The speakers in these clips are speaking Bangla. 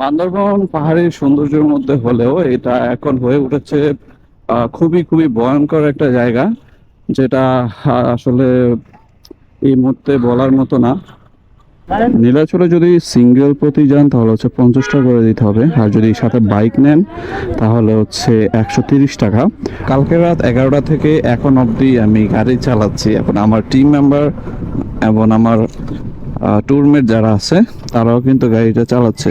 বান্দরবন পাহাড়ি সৌন্দর্যের মধ্যে হলেও এটা এখন হয়ে উঠেছে খুবই খুবই ভয়ঙ্কর একটা জায়গা, যেটা আসলে এই মুহূর্তে বলার মতো না। নীলাচলে যদি সিঙ্গেল প্রতি যান, তাহলে হচ্ছে পঞ্চাশ টাকা করে দিতে হবে। আর যদি সাথে বাইক নেন, তাহলে হচ্ছে একশো তিরিশ টাকা। কালকে রাত এগারোটা থেকে এখন অবধি আমি গাড়ি চালাচ্ছি। এখন আমার টিম মেম্বার এবং আমার ট্যুরমেট যারা আছে, তারাও কিন্তু গাড়িটা চালাচ্ছে।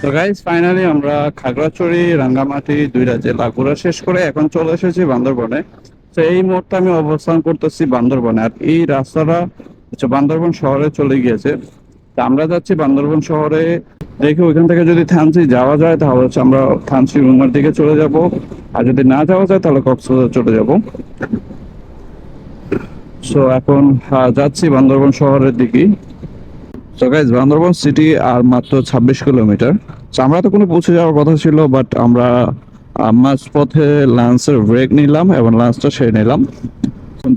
তো গাইজ ফাইনালি আমরা খাগড়াছড়ি, রাঙ্গামাটি দুইটা জেলা ঘোরা শেষ করে এখন চলে এসেছি বান্দরবনে। তো এই মুহূর্তে আমি অবস্থান করতেছি বান্দরবনে। আর এই রাস্তাটা হচ্ছে বান্দরবন শহরে চলে গিয়েছে। আমরা যাচ্ছি বান্দরবন শহরে। দেখে ওইখান থেকে যদি থানচি যাওয়া যায়, তাহলে হচ্ছে আমরা থানচি রুমার দিকে চলে যাব। আর যদি না যাওয়া যায়, তাহলে কক্সবাজার চলে যাব। সো এখন যাচ্ছি বান্দরবন শহরের দিকে। সো গাইজ বান্দরবন সিটি আর মাত্র ছাব্বিশ কিলোমিটার। আমরা তো কোনো পৌঁছে যাওয়ার কথা ছিল বাট আমরা মাঝপথে লাঞ্চের ব্রেক নিলাম এবং লাঞ্চটা সেরে নিলাম।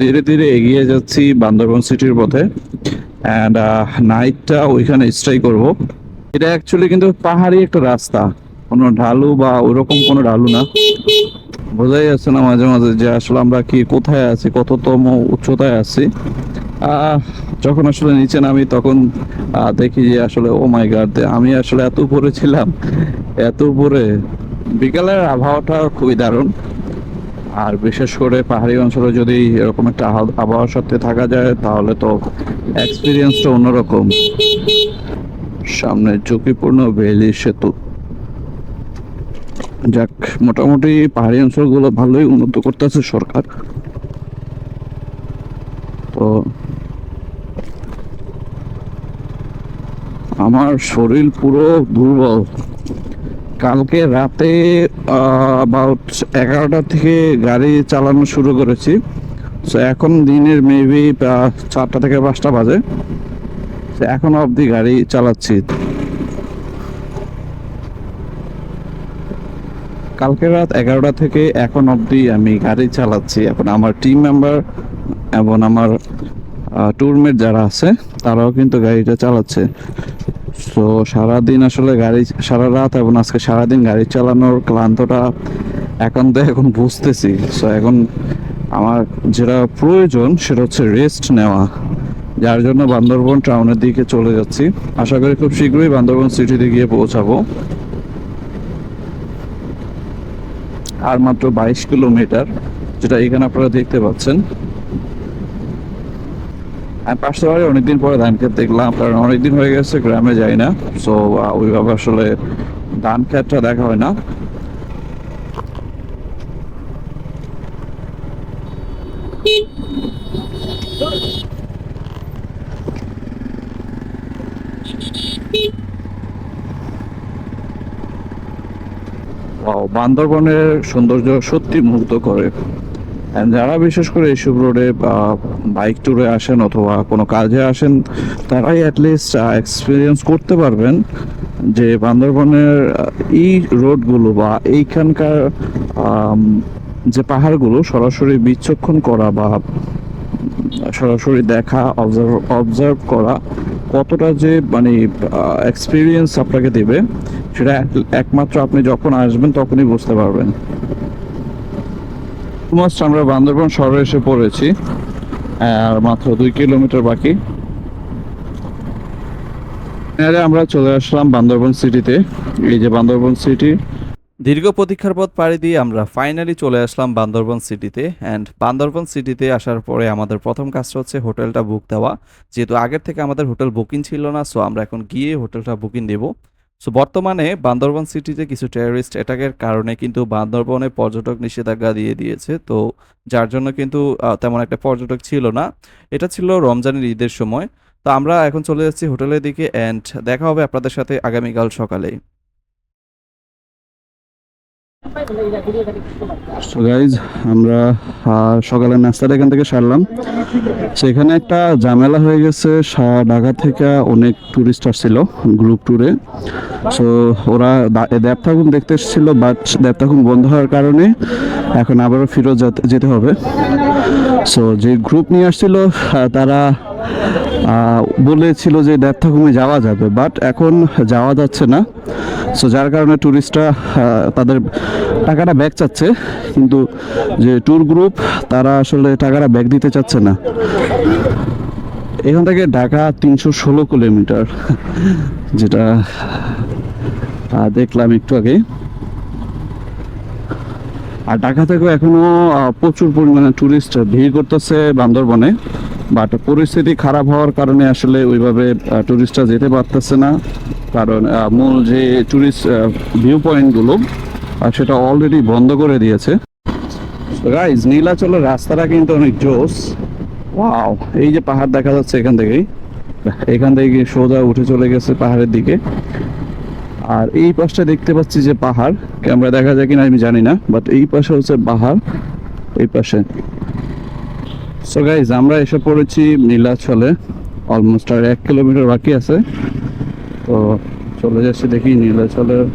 ধীরে ধীরে এগিয়ে যাচ্ছি বান্দরবন সিটির পথে। অ্যান্ড নাইটটা ওইখানে স্টে করব। এটা অ্যাকচুয়ালি কিন্তু পাহাড়ি একটা রাস্তা। কোনো ঢালু বা ওরকম কোনো ঢালু না। বোঝাই যাচ্ছে না মাঝে মাঝে যে আসলে আমরা কি কোথায় আছি, কততম উচ্চতায় আছি। যখন আসলে নিচে নামি তখন দেখি যে আসলে ও মাই গড আমি আসলে এত উপরে ছিলাম। এত উপরে। বিকালের আবহাওয়াটা খুবই দারুণ। আর বিশেষ করে পাহাড়ি অঞ্চলে যদি এরকম একটা আবহাওয়ার সাথে থাকা যায়, তাহলে তো এক্সপিরিয়েন্সটা অন্যরকম। সামনে ঝুঁকিপূর্ণ ভ্যালি সেতু। যাক, মোটামুটি পাহাড়ি অঞ্চলগুলো ভালোই উন্নত করতেছে সরকার। তো আমার শরীর পুরো দুর্বল। কালকে রাতে অ্যাবাউট এগারোটা থেকে গাড়ি চালানো শুরু করেছি। সো এখন দিনের মেবি চারটা থেকে পাঁচটা বাজে। এখন অবধি গাড়ি চালাচ্ছি। কালকে রাত এগারোটা থেকে এখন অবধি আমি গাড়ি চালাচ্ছি। এখন আমার টিম মেম্বার এবং আমার ট্যুরমেট যারা আছে, তারাও কিন্তু গাড়িটা চালাচ্ছে। তো সারাদিন আসলে গাড়ি, সারা রাত এবং আজকে সারাদিন গাড়ি চালানোর ক্লান্তটা এখন তো এখন বুঝতেছি। সো এখন আমার যেটা প্রয়োজন সেটা হচ্ছে রেস্ট নেওয়া। যার জন্য বান্দরবন টাউনের দিকে চলে যাচ্ছি। আশা করি খুব শীঘ্রই বান্দরবন সিটিতে গিয়ে পৌঁছাবো। আর মাত্র বাইশ কিলোমিটার, যেটা এখানে আপনারা দেখতে পাচ্ছেন। আমি বাড়ি অনেকদিন পরে ধান ক্ষেত দেখলাম, কারণ অনেকদিন হয়ে গেছে, গ্রামে যাই না। সো ওইভাবে আসলে ধান ক্ষেতটা দেখা হয় না। বান্দরবনের সৌন্দর্য সত্যি মুগ্ধ করে। যারা বিশেষ করে এইসব রোডে বাইক ট্যুরে আসেন অথবা কোনো কাজে আসেন, তারাই অ্যাটলিস্ট এক্সপিরিয়েন্স করতে পারবেন যে বান্দরবনের এই রোডগুলো বা এইখানকার যে পাহাড়গুলো সরাসরি বিচক্ষণ করা বা সরাসরি দেখা অবজার্ভ অবজার্ভ করা কতটা যে মানে এক্সপিরিয়েন্স আপনাকে দেবে, সেটা একমাত্র আপনি যখন আসবেন তখনই বুঝতে পারবেন। আমরা বান্দরবন শহরে এসে পড়েছি, আর মাত্র দুই কিলোমিটার বাকি। আমরা চলে আসলাম বান্দরবন সিটিতে। এই যে বান্দরবন সিটি। দীর্ঘ প্রতীক্ষার পথ পাড়ি দিয়ে আমরা ফাইনালি চলে আসলাম বান্দরবন সিটিতে। অ্যান্ড বান্দরবন সিটিতে আসার পরে আমাদের প্রথম কাজটা হচ্ছে হোটেলটা বুক দেওয়া। যেহেতু আগের থেকে আমাদের হোটেল বুকিং ছিল না সো আমরা এখন গিয়ে হোটেলটা বুকিং দেব। সো বর্তমানে বান্দরবন সিটিতে কিছু টেররিস্ট অ্যাটাকের কারণে কিন্তু বান্দরবনে পর্যটক নিষেধাজ্ঞা দিয়ে দিয়েছে। তো, যার জন্য কিন্তু তেমন একটা পর্যটক ছিল না। এটা ছিল রমজানের ঈদের সময়। তো, আমরা এখন চলে যাচ্ছি হোটেলের দিকে অ্যান্ড দেখা হবে আপনাদের সাথে আগামীকাল সকালে সো গাইজ আমরা সকালের নাস্তাটা এখান থেকে সারলাম। সেখানে একটা ঝামেলা হয়ে গেছে। ঢাকা থেকে অনেক টুরিস্ট আসছিল গ্রুপ ট্যুরে সো ওরা দা- দেবথাগুন দেখতে এসেছিল বাট দেবথাগুন বন্ধ হওয়ার কারণে এখন আবারও ফিরত যেতে- হবে। সো যে গ্রুপ নিয়ে আসছিল তারা বলেছিল যে দেবথাগুমে যাওয়া যাবে বাট এখন যাওয়া যাচ্ছে না। সো যার কারণে ট্যুরিস্টরা তাদের টাকাটা ব্যাক চাচ্ছে, কিন্তু যে ট্যুর গ্রুপ তারা আসলে টাকাটা ব্যাক দিতে চাচ্ছে না। এখান থেকে ঢাকা তিনশো ষোলো কিলোমিটার, যেটা দেখলাম একটু আগে। আর ঢাকা থেকেও এখনও প্রচুর পরিমাণে টুরিস্ট ভিড় করতেছে বান্দরবনে। বাট পরিস্থিতি খারাপ হওয়ার কারণে আসলে ওইভাবে টুরিস্টরা যেতে পারতেছে না। কারণ মূল যে টুরিস্ট ভিউ পয়েন্টগুলো সেটা অলরেডি বন্ধ করে দিয়েছে। গাইজ নীলাচলের রাস্তাটা কিন্তু অনেক জোস। ওয়াও এই যে পাহাড় দেখা যাচ্ছে এখান থেকেই। এখান থেকে সোজা উঠে চলে গেছে পাহাড়ের দিকে। আর এই পাশটা দেখতে পাচ্ছি যে পাহাড়। ক্যামেরা দেখা যায় কিনা আমি জানি না বাট এই পাশে হচ্ছে পাহাড়। এই পাশে। সো গাইজ আমরা এসে পড়েছি নীলাচলে। অলমোস্ট আর এক কিলোমিটার বাকি আছে। তো চলে যাচ্ছি দেখি নীলাচলের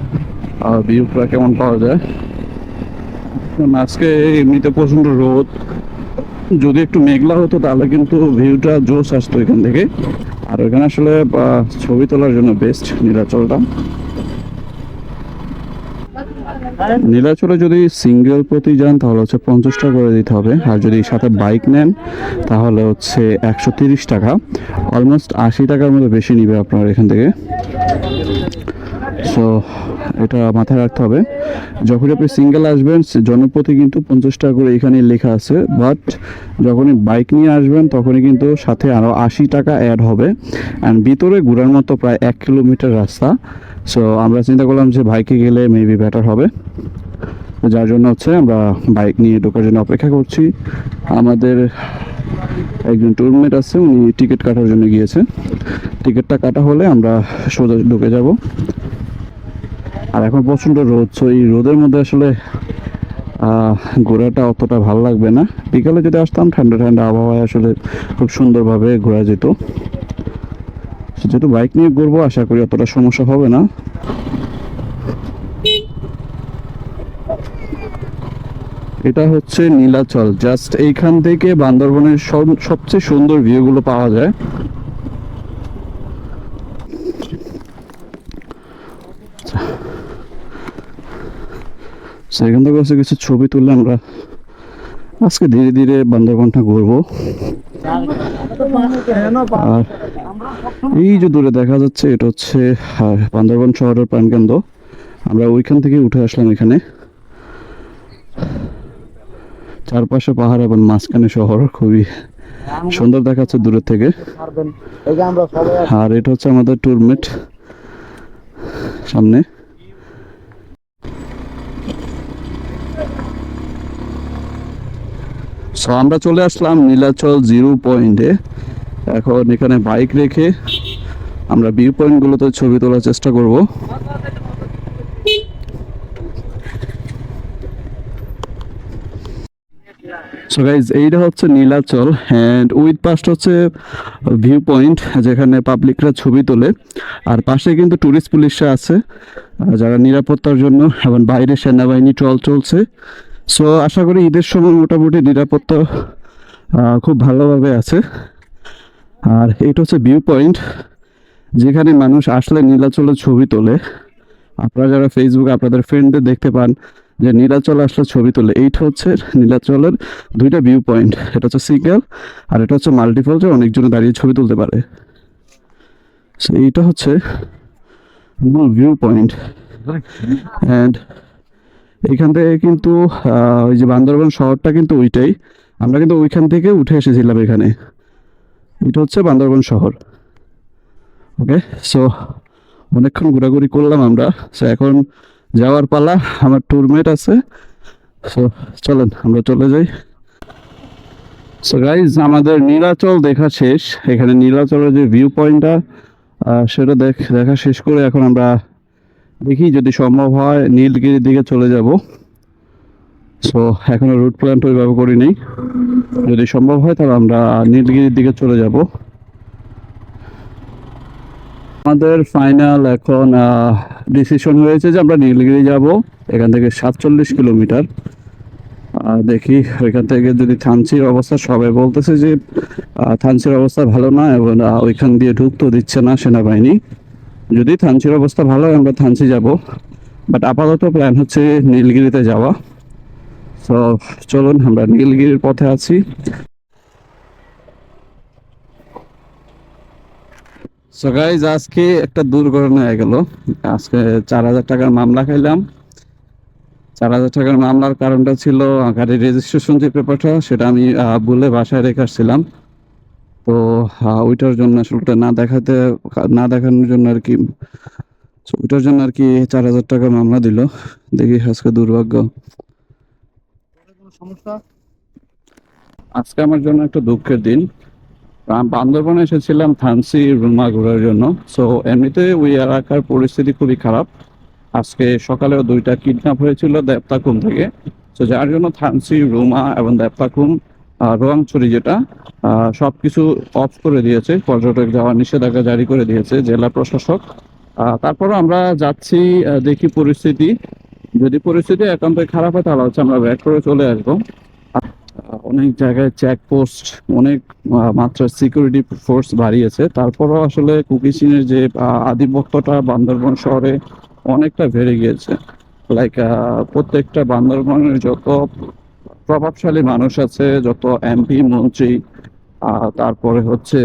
ভিউটা কেমন পাওয়া যায়। আজকে এমনিতে প্রচণ্ড রোদ। যদি একটু মেঘলা হতো তাহলে কিন্তু ভিউটা জোস আসতো এখান থেকে। আর ওখানে আসলে ছবি তোলার জন্য বেস্ট নীলাচলটা। নীলাচলে যদি সিঙ্গেল প্রতি যান, তাহলে হচ্ছে পঞ্চাশ টাকা করে দিতে হবে। আর যদি সাথে বাইক নেন, তাহলে হচ্ছে একশো তিরিশ টাকা। অলমোস্ট আশি টাকার মতো বেশি নিবে আপনার এখান থেকে। সো এটা মাথায় রাখতে হবে। যখন আপনি সিঙ্গেল আসবেন জনপ্রতি কিন্তু পঞ্চাশ টাকা করে এখানে লেখা আছে। বাট যখনই বাইক নিয়ে আসবেন, তখনই কিন্তু সাথে আরও আশি টাকা অ্যাড হবে। অ্যান্ড ভিতরে ঘোরার মতো প্রায় এক কিলোমিটার রাস্তা। সো আমরা চিন্তা করলাম যে বাইকে গেলে মেবি বেটার হবে। যার জন্য হচ্ছে আমরা বাইক নিয়ে ঢোকার জন্য অপেক্ষা করছি। আমাদের একজন টুরমেট আছে, উনি টিকিট কাটার জন্য গিয়েছেন। টিকিটটা কাটা হলে আমরা সোজা ঢুকে যাব। আর এখন প্রচণ্ড রোদ সো এই রোদের মধ্যে আসলে ঘোরাটা অতটা ভালো লাগবে না। বিকালে যদি আসতাম, ঠান্ডা ঠান্ডা আবহাওয়ায় আসলে খুব সুন্দরভাবে ঘোরা যেত। যেহেতু বাইক নিয়ে ঘুরবো, আশা করি অতটা সমস্যা হবে না। এটা হচ্ছে নীলাচল। জাস্ট এইখান থেকে বান্দরবনের সব- সবচেয়ে সুন্দর ভিউগুলো পাওয়া যায়। সেখান থেকে কিছু ছবি তুললে আমরা আজকে ধীরে ধীরে বান্দরবনটা ঘুরবো। আর এই যে দূরে দেখা যাচ্ছে, এটা হচ্ছে বান্দরবন শহরের প্রাণকেন্দ্র। আমরা ওইখান থেকে উঠে আসলাম এখানে। চারপাশে পাহাড় এবং মাঝখানে শহর, খুবই সুন্দর দেখাচ্ছে দূরের থেকে। আর এটা হচ্ছে আমাদের টুরমেট সামনে। সো আমরা চলে আসলাম নীলাচল জিরো পয়েন্টে। এখন এখানে বাইক রেখে আমরা ভিউ পয়েন্টগুলোতে ছবি তোলার চেষ্টা করব। সো গাইজ এইটা হচ্ছে নীলাচল অ্যান্ড উইথ পাশটা হচ্ছে ভিউ পয়েন্ট, যেখানে পাবলিকরা ছবি তোলে। আর পাশে কিন্তু টুরিস্ট পুলিশরা আছে, যারা নিরাপত্তার জন্য এবং বাইরে সেনাবাহিনী ট্রল চলছে। সো আশা করি ঈদের সময় মোটামুটি নিরাপত্তা খুব ভালোভাবে আছে। আর এটা হচ্ছে ভিউ পয়েন্ট যেখানে মানুষ আসলে নীলাচলের ছবি তোলে। আপনারা যারা ফেসবুকে আপনাদের ফ্রেন্ডদের দেখতে পান যে নীলাচল আসলে ছবি তোলে এইটা হচ্ছে নীলাচলের দুইটা ভিউ পয়েন্ট এটা হচ্ছে সিঙ্গেল আর এটা হচ্ছে মাল্টিপল যে অনেকজনে দাঁড়িয়ে ছবি তুলতে পারে। So, এইটা হচ্ছে মূল ভিউ পয়েন্ট অ্যান্ড এইখান থেকে কিন্তু ওই যে বান্দরবান শহরটা কিন্তু ওইটাই। আমরা কিন্তু ওইখান থেকে উঠে এসেছিলাম এখানে। এটা হচ্ছে বান্দরবান শহর। ওকে সো অনেকক্ষণ ঘোরাঘুরি করলাম আমরা। সো এখন যাওয়ার পালা, আমার ট্যুরমেট আছে। সো চলেন, আমরা চলে যাই। সো গাইজ আমাদের নীলাচল দেখা শেষ। এখানে নীলাচলের যে ভিউ পয়েন্টটা সেটা দেখ, দেখা শেষ করে এখন আমরা দেখি যদি সম্ভব হয় নীলগিরির দিকে চলে যাব। সো এখনও রুট প্ল্যান ওইভাবে করিনি যদি সম্ভব হয় তাহলে আমরা নীলগিরির দিকে চলে যাব। আমাদের ফাইনাল এখন ডিসিশন হয়েছে যে আমরা নীলগিরি যাব এখান থেকে সাতচল্লিশ কিলোমিটার। দেখি ওইখান থেকে যদি থানচির অবস্থা সবাই বলতেছে যে আহ, থানচির অবস্থা ভালো না এবং ওইখান দিয়ে ঢুকতেও দিচ্ছে না সেনাবাহিনী। যদি থানচির অবস্থা ভালো হয়, আমরা থানচি যাব। বাট আপাতত প্ল্যান হচ্ছে নীলগিরিতে যাওয়া। তো চলুন, আমরা নীলগিরির পথে আছি। সো গাইজ আজকে একটা দুর্ঘটনা হয়ে গেল। আজকে চার হাজার টাকার মামলা খাইলাম। চার হাজার টাকার মামলার কারণটা ছিল গাড়ির রেজিস্ট্রেশন যে পেপারটা সেটা আমি ভুলে বাসায় রেখে আসছিলাম। তো ওইটার জন্য আসলে ওটা না দেখাতে না দেখানোর জন্য আর কি ওইটার জন্য আর কি চার হাজার টাকা মামলা দিল। দেখি আজকে দুর্ভাগ্য। সমস্যা? আজকে আমার জন্য একটা দুঃখের দিন। বান্দরবনে এসেছিলাম থানসি রুমা ঘোরার জন্য। সো এমনিতে ওই এলাকার পরিস্থিতি খুবই খারাপ। আজকে সকালেও দুইটা কিডন্যাপ হয়েছিল দেবতাকুম থেকে। তো যার জন্য থানসি রুমা এবং দেবতাকুম রোয়াংছড়ি যেটা আহ, সবকিছু অফ করে দিয়েছে। পর্যটক যাওয়ার নিষেধাজ্ঞা জারি করে দিয়েছে জেলা প্রশাসক। তারপরও আমরা যাচ্ছি দেখি পরিস্থিতি। যদি পরিস্থিতি একান্তই খারাপ হয় তাহলে হচ্ছে আমরা ব্যাক করে চলে আসব। অনেক জায়গায় চেকপোস্ট অনেক মাত্রা সিকিউরিটি ফোর্স বাড়িয়েছে। তারপরও আসলে কুকিচিনের যে আধিপত্যটা বান্দরবন শহরে অনেকটা বেড়ে গিয়েছে। লাইক প্রত্যেকটা বান্দরবনের যত প্রভাবশালী মানুষ আছে, যত এমপি মন্ত্রী তারপরে হচ্ছে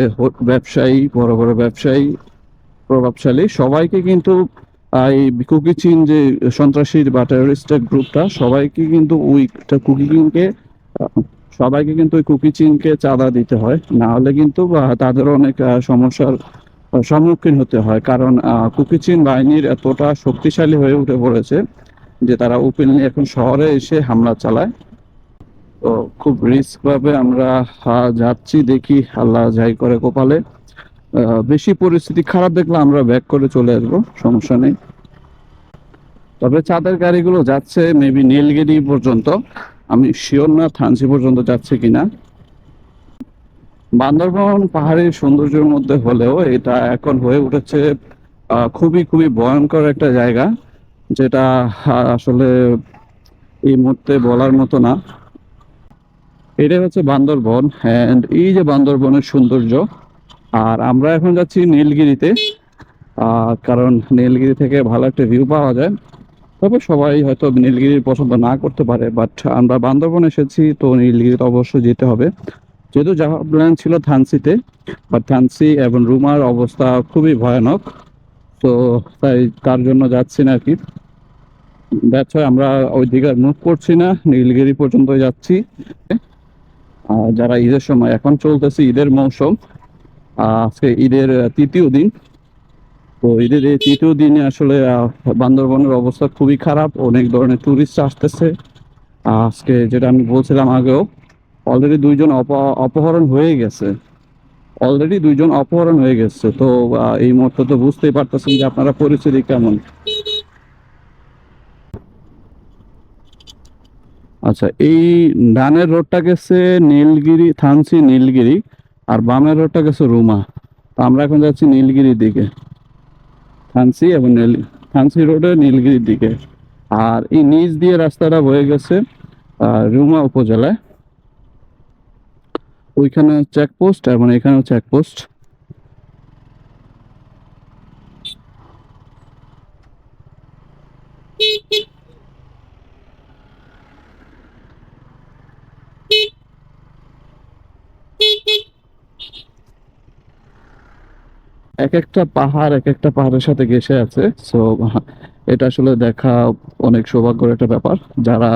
ব্যবসায়ী, বড় বড় ব্যবসায়ী, প্রভাবশালী। সবাইকে কিন্তু এই কুকিচিন যে সন্ত্রাসী বা টেরোরিস্টের গ্রুপটা, সবাইকে কিন্তু ওই কুকিচিনকে সবাইকে কিন্তু ওই কুকি চিনকে চাঁদা দিতে হয়। না হলে কিন্তু তাদের অনেক সমস্যার সম্মুখীন হতে হয়। কারণ কুকি চিন বাহিনীর এতটা শক্তিশালী হয়ে উঠে পড়েছে যে তারা ওপেনলি এখন শহরে এসে হামলা চালায়। খুব রিস্ক ভাবে আমরা যাচ্ছি, দেখি, আল্লাহ যাই করে কপালে। বেশি পরিস্থিতি খারাপ দেখলে আমরা ব্যাক করে চলে আসব, সমস্যা নেই। তবে চাঁদের গাড়িগুলো যাচ্ছে মেবি নীলগিরি পর্যন্ত। আমি শিওর না থানচি পর্যন্ত যাচ্ছে কিনা। বান্দরবন পাহাড়ের সৌন্দর্যের মধ্যে হলেও এটা এখন হয়ে উঠেছে খুবই খুবই ভয়ঙ্কর একটা জায়গা, যেটা আসলে এই মুহূর্তে বলার মতো না। এটাই হচ্ছে বান্দরবন অ্যান্ড এই যে বান্দরবনের সৌন্দর্য, আর আমরা এখন যাচ্ছি নীলগিরিতে কারণ নীলগিরি থেকে ভালো একটা ভিউ পাওয়া যায়। তবে সবাই হয়তো নীলগিরি পছন্দ না করতে পারে বাট আমরা বান্দরবন এসেছি, তো নীলগিরিতে অবশ্যই যেতে হবে। যেহেতু যাওয়ার প্ল্যান ছিল থানসিতে বাট থানসি এবং রুমার অবস্থা খুবই ভয়ানক, তো তাই তার জন্য যাচ্ছি না আর কি। আমরা ওই দিকে মুভ করছি না, নীলগিরি পর্যন্ত যাচ্ছি। যারা ঈদের সময় এখন চলতেছে ঈদের মৌসুম আজকে ঈদের তৃতীয় দিন। তো ঈদের এই তৃতীয় দিনে আসলে বান্দরবনের অবস্থা খুবই খারাপ, অনেক ধরনের টুরিস্ট আসতেছে। আজকে যেটা আমি বলছিলাম আগেও অলরেডি দুইজন অপ- অপহরণ হয়ে গেছে। অলরেডি দুইজন অপহরণ হয়ে গেছে। তো এই মুহূর্তে তো বুঝতেই পারতেছেন যে আপনারা পরিস্থিতি কেমন। আচ্ছা এই ডানের রোডটা গেছে নীলগিরি থানসি নীলগিরি আর বামের রোডটা গেছে রুমা। তো আমরা এখন যাচ্ছি নীলগিরির দিকে। থানসি এবং নীল থানসি রোডে নীলগিরির দিকে। আর এই নিচ দিয়ে রাস্তাটা বয়ে গেছে রুমা উপজেলায়। ওইখানে চেকপোস্ট এবং এখানেও চেকপোস্ট এক একটা পাহাড় এক একটা পাহাড়ের সাথে ঘেঁষে আছে। সো এটা আসলে দেখা অনেক সৌভাগ্যের একটা ব্যাপার। যারা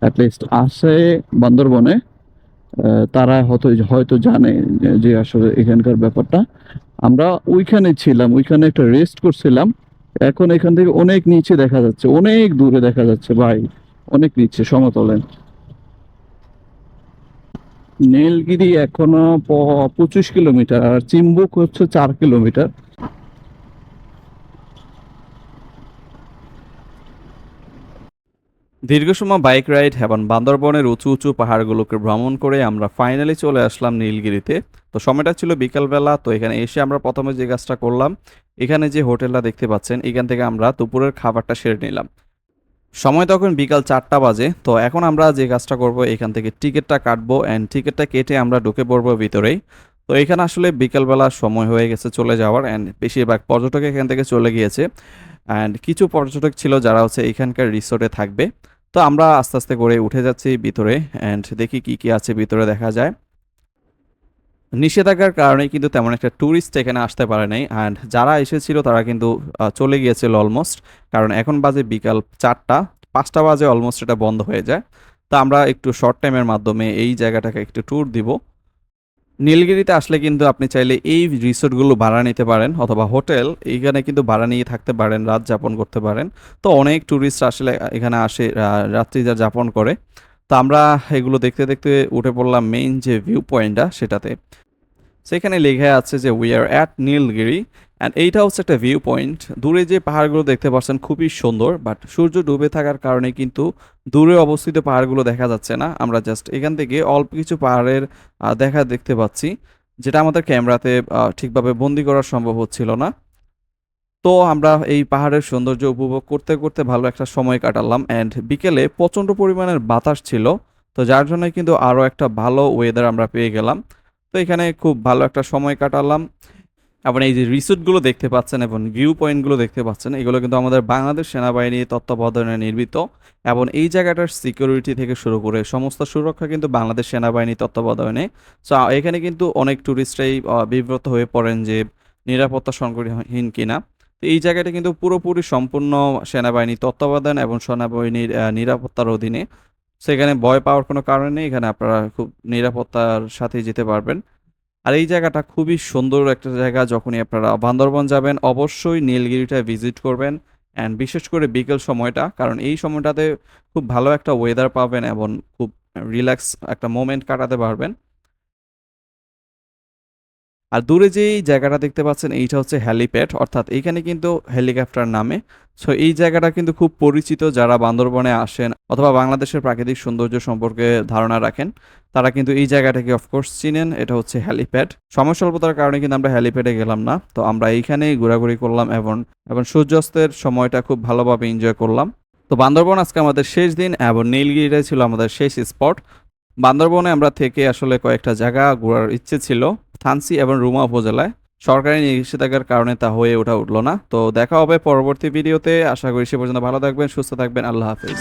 অ্যাটলিস্ট আসে বান্দরবনে তারা হয়তো হয়তো জানে যে আসলে এখানকার ব্যাপারটা। আমরা ওইখানে ছিলাম, ওইখানে একটা রেস্ট করছিলাম। এখন এখান থেকে অনেক নিচে দেখা যাচ্ছে, অনেক দূরে দেখা যাচ্ছে, ভাই। অনেক নিচে সমতলে। নীলগিরি এখনও পঁচিশ কিলোমিটার আর চিম্বুক হচ্ছে চার কিলোমিটার। দীর্ঘ সময় বাইক রাইড এবং বান্দরবনের উঁচু উঁচু পাহাড়গুলোকে ভ্রমণ করে আমরা ফাইনালি চলে আসলাম নীলগিরিতে। তো সময়টা ছিল বিকালবেলা, তো এখানে এসে আমরা প্রথমে যে কাজটা করলাম, এখানে যে হোটেলটা দেখতে পাচ্ছেন, এখান থেকে আমরা দুপুরের খাবারটা সেরে নিলাম। সময় তখন বিকাল চারটা বাজে, তো এখন আমরা যে কাজটা করব এখান থেকে টিকিটটা কাটবো অ্যান্ড টিকিটটা কেটে আমরা ঢুকে পড়ব ভিতরেই। তো এখানে আসলে বিকালবেলা সময় হয়ে গেছে চলে যাওয়ার অ্যান্ড বেশিরভাগ পর্যটক এখান থেকে চলে গিয়েছে। অ্যান্ড কিছু পর্যটক ছিল যারা হচ্ছে এখানকার রিসোর্টে থাকবে। তো আমরা আস্তে আস্তে করে উঠে যাচ্ছি ভিতরে অ্যান্ড দেখি কি কি আছে ভিতরে দেখা যায়। নিষেধাজ্ঞার কারণে কিন্তু তেমন একটা ট্যুরিস্ট এখানে আসতে পারে নাই। অ্যান্ড যারা এসেছিল, তারা কিন্তু চলে গিয়েছিল অলমোস্ট কারণ এখন বাজে বিকাল চারটা, পাঁচটা বাজে অলমোস্ট এটা বন্ধ হয়ে যায়। তো আমরা একটু শর্ট টাইমের মাধ্যমে এই জায়গাটাকে একটু ট্যুর দিব। নীলগিরিতে আসলে কিন্তু আপনি চাইলে এই রিসোর্টগুলো ভাড়া নিতে পারেন, অথবা হোটেল, এইখানে কিন্তু ভাড়া নিয়ে থাকতে পারেন, রাত যাপন করতে পারেন। তো অনেক ট্যুরিস্ট আসলে এখানে আসে রাত্রি যা যাপন করে। তো আমরা এগুলো দেখতে দেখতে উঠে পড়লাম মেইন যে ভিউ পয়েন্টটা সেটাতে। সেখানে লেখা আছে যে we are at Nilgiri and এইটা হচ্ছে একটা ভিউ পয়েন্ট দূরে যে পাহাড়গুলো দেখতে পাচ্ছেন খুবই সুন্দর বাট সূর্য ডুবে থাকার কারণে কিন্তু দূরে অবস্থিত পাহাড়গুলো দেখা যাচ্ছে না। আমরা জাস্ট এখান থেকে অল্প কিছু পাহাড়ের দেখা দেখতে পাচ্ছি, যেটা আমাদের ক্যামেরাতে ঠিকভাবে বন্দি করা সম্ভব হচ্ছিল না। তো আমরা এই পাহাড়ের সৌন্দর্য উপভোগ করতে করতে ভালো একটা সময় কাটালাম অ্যান্ড বিকেলে প্রচণ্ড পরিমাণের বাতাস ছিল, তো যার জন্য কিন্তু আরও একটা ভালো ওয়েদার আমরা পেয়ে গেলাম। তো এখানে খুব ভালো একটা সময় কাটালাম। এবং এই যে রিসোর্টগুলো দেখতে পাচ্ছেন এবং ভিউ পয়েন্টগুলো দেখতে পাচ্ছেন, এগুলো কিন্তু আমাদের বাংলাদেশ সেনাবাহিনী তত্ত্বাবধানে নির্মিত এবং এই জায়গাটার সিকিউরিটি থেকে শুরু করে সমস্ত সুরক্ষা কিন্তু বাংলাদেশ সেনাবাহিনী তত্ত্বাবধানে। সো এখানে কিন্তু অনেক ট্যুরিস্টরাই বিব্রত হয়ে পড়েন যে নিরাপত্তা সংকটহীন কিনা। তো এই জায়গাটা কিন্তু পুরোপুরি সম্পূর্ণ সেনাবাহিনী তত্ত্বাবধান এবং সেনাবাহিনীর নিরাপত্তার অধীনে। সেখানে ভয় পাওয়ার কোনো কারণ নেই, এখানে আপনারা খুব নিরাপত্তার সাথে যেতে পারবেন। আর এই জায়গাটা খুবই সুন্দর একটা জায়গা, যখনই আপনারা বান্দরবন যাবেন, অবশ্যই নীলগিরিটা ভিজিট করবেন। অ্যান্ড বিশেষ করে বিকেল সময়টা, কারণ এই সময়টাতে খুব ভালো একটা ওয়েদার পাবেন এবং খুব রিল্যাক্স একটা মোমেন্ট কাটাতে পারবেন। আর দূরে যে জায়গাটা দেখতে পাচ্ছেন, এইটা হচ্ছে হ্যালিপ্যাড, অর্থাৎ এইখানে কিন্তু হেলিকপ্টার নামে। সো এই জায়গাটা কিন্তু খুব পরিচিত যারা বান্দরবনে আসেন অথবা বাংলাদেশের প্রাকৃতিক সৌন্দর্য সম্পর্কে ধারণা রাখেন, তারা কিন্তু এই জায়গাটাকে অফকোর্স চিনেন, এটা হচ্ছে হ্যালিপ্যাড। সময় স্বল্পতার কারণে কিন্তু আমরা হ্যালিপ্যাডে গেলাম না, তো আমরা এইখানেই ঘোরাঘুরি করলাম এবং এবং সূর্যাস্তের সময়টা খুব ভালোভাবে এনজয় করলাম। তো বান্দরবন আজকে আমাদের শেষ দিন এবং নীলগিরিটাই ছিল আমাদের শেষ স্পট বান্দরবনে আমরা থেকে আসলে কয়েকটা জায়গা ঘোরার ইচ্ছে ছিল থানসি এবং রুমা উপজেলায়। সরকারি নিষেধাজ্ঞার কারণে তা হয়ে ওঠা উঠল না। তো দেখা হবে পরবর্তী ভিডিওতে। আশা করি সে পর্যন্ত ভালো থাকবেন, সুস্থ থাকবেন। আল্লাহ হাফেজ।